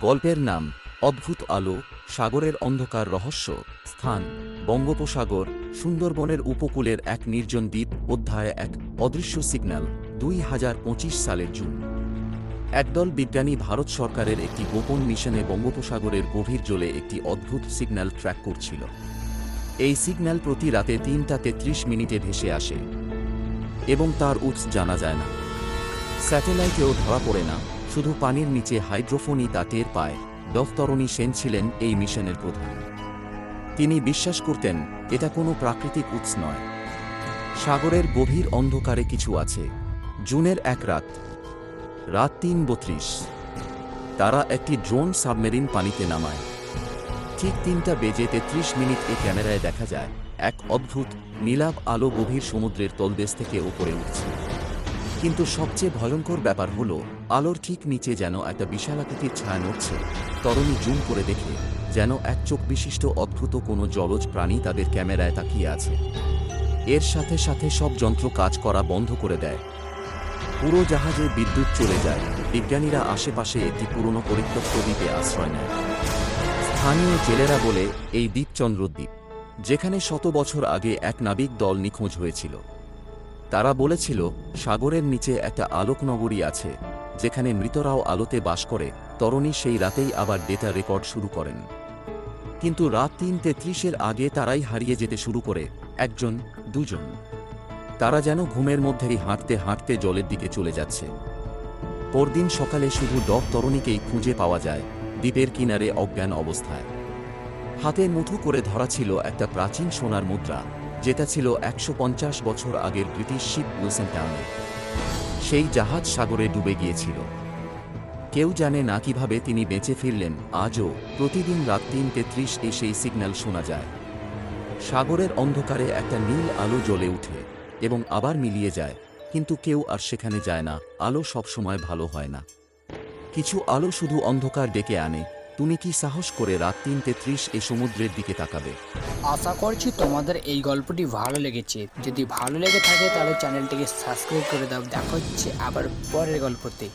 গল্পের নাম অদ্ভুত আলো, সাগরের অন্ধকার রহস্য, স্থান বঙ্গোপসাগর, সুন্দরবনের উপকূলের এক নির্জন দ্বীপ, অধ্যায় এক, অদৃশ্য সিগন্যাল, দুই হাজার পঁচিশ সালের জুন। একদল বিজ্ঞানী ভারত সরকারের একটি গোপন মিশনে বঙ্গোপসাগরের গভীর জলে একটি অদ্ভুত সিগন্যাল ট্র্যাক করছিল। এই সিগন্যাল প্রতি রাতে তিনটা তেত্রিশ মিনিটে ভেসে আসে এবং তার উৎস জানা যায় না। স্যাটেলাইটেও ধরা পড়ে না। শুধু পানির নিচে হাইড্রোফোনই তা টের পায়, দফতরণী সেন ছিলেন এই মিশনের প্রধান। তিনি বিশ্বাস করতেন, এটা কোনো প্রাকৃতিক উৎস নয়। সাগরের গভীর অন্ধকারে কিছু আছে। জুনের এক রাত রাত তিন বত্রিশ। তারা একটি ড্রোন সাবমেরিন পানিতে নামায়। ঠিক তিনটা বেজে তেত্রিশ মিনিট এ ক্যামেরায় দেখা যায়, এক অদ্ভুত, নীলাভ আলো গভীর সমুদ্রের তলদেশ থেকে ওপরে উঠছে। কিন্তু সবচেয়ে ভয়ঙ্কর ব্যাপার হলো, আলোর ঠিক নিচে যেন একটা বিশাল বিশালাকৃতির ছায়া নড়ছে। তরণী জুম করে দেখে, যেন এক চোখ বিশিষ্ট অদ্ভুত কোনো জলজ প্রাণী তাদের ক্যামেরায় তাকিয়ে আছে। এর সাথে সাথে সব যন্ত্র কাজ করা বন্ধ করে দেয়। পুরো জাহাজে বিদ্যুৎ চলে যায়। বিজ্ঞানীরা আশেপাশে একটি পুরনো পরিত্যক্ত দ্বীপে আশ্রয় নেয়। স্থানীয় জেলেরা বলে, এই দ্বীপ চন্দ্রদ্বীপ যেখানে শত বছর আগে এক নাবিক দল নিখোঁজ হয়েছিল। তারা বলেছিল, সাগরের নিচে একটা আলোক নগরী আছে, যেখানে মৃতরাও আলোতে বাস করে, তরণী সেই রাতেই আবার ডেটা রেকর্ড শুরু করেন। কিন্তু রাত তিন তেত্রিশের আগে তারাই হারিয়ে যেতে শুরু করে, একজন, দুজন। তারা যেন ঘুমের মধ্যেই হাঁটতে হাঁটতে জলের দিকে চলে যাচ্ছে। পরদিন সকালে শুধু ডক তরণীকেই খুঁজে পাওয়া যায়, দ্বীপের কিনারে অজ্ঞান অবস্থায়। হাতে মুঠো করে ধরা ছিল একটা প্রাচীন সোনার মুদ্রা। যেটা ছিল একশো পঞ্চাশ বছর আগের ব্রিটিশ শিপ লুসেন্টাউনে সেই জাহাজ সাগরে ডুবে গিয়েছিল। কেউ জানে না কীভাবে তিনি বেঁচে ফিরলেন, আজও প্রতিদিন রাত তিন তেত্রিশ এ সেই সিগন্যাল শোনা যায়। সাগরের অন্ধকারে একটা নীল আলো জ্বলে উঠে এবং আবার মিলিয়ে যায়, কিন্তু কেউ আর সেখানে যায় না, আলো সবসময় ভালো হয় না। কিছু আলো শুধু অন্ধকার ডেকে আনে তুমি কি সাহস করে রাত তিনটে তেত্রিশ এ সমুদ্রের দিকে তাকাবে? আশা করছি তোমাদের এই গল্পটি ভালো লেগেছে। যদি ভালো লেগে থাকে, তাহলে চ্যানেলটিকে সাবস্ক্রাইব করে দাও। দেখা হচ্ছে আবার পরের গল্পতে।